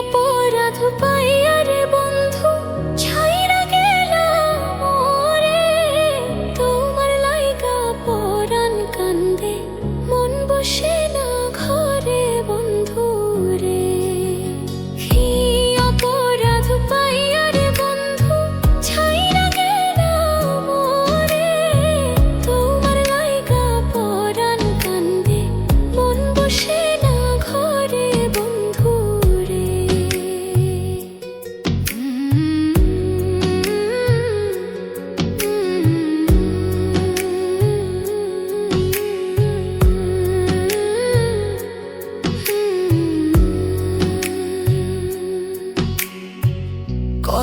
অপরাধ পাইয়া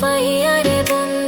पय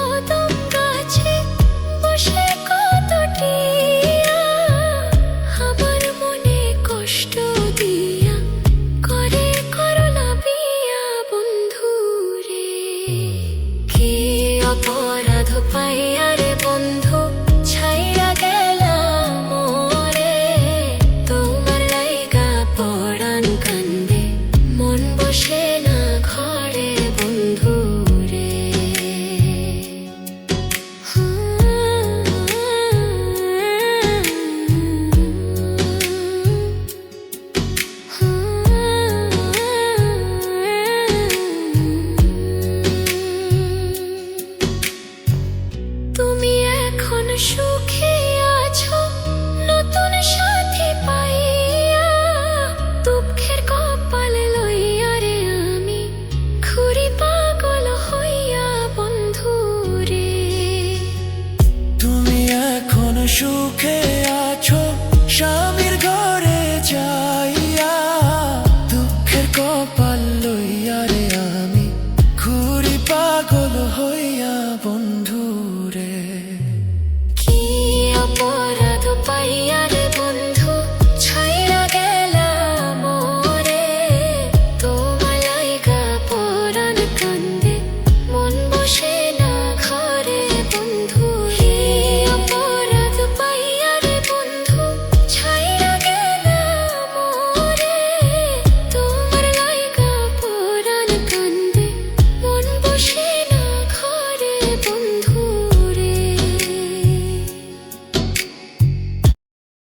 অপরাধ পাইয়া পাগল হইয়া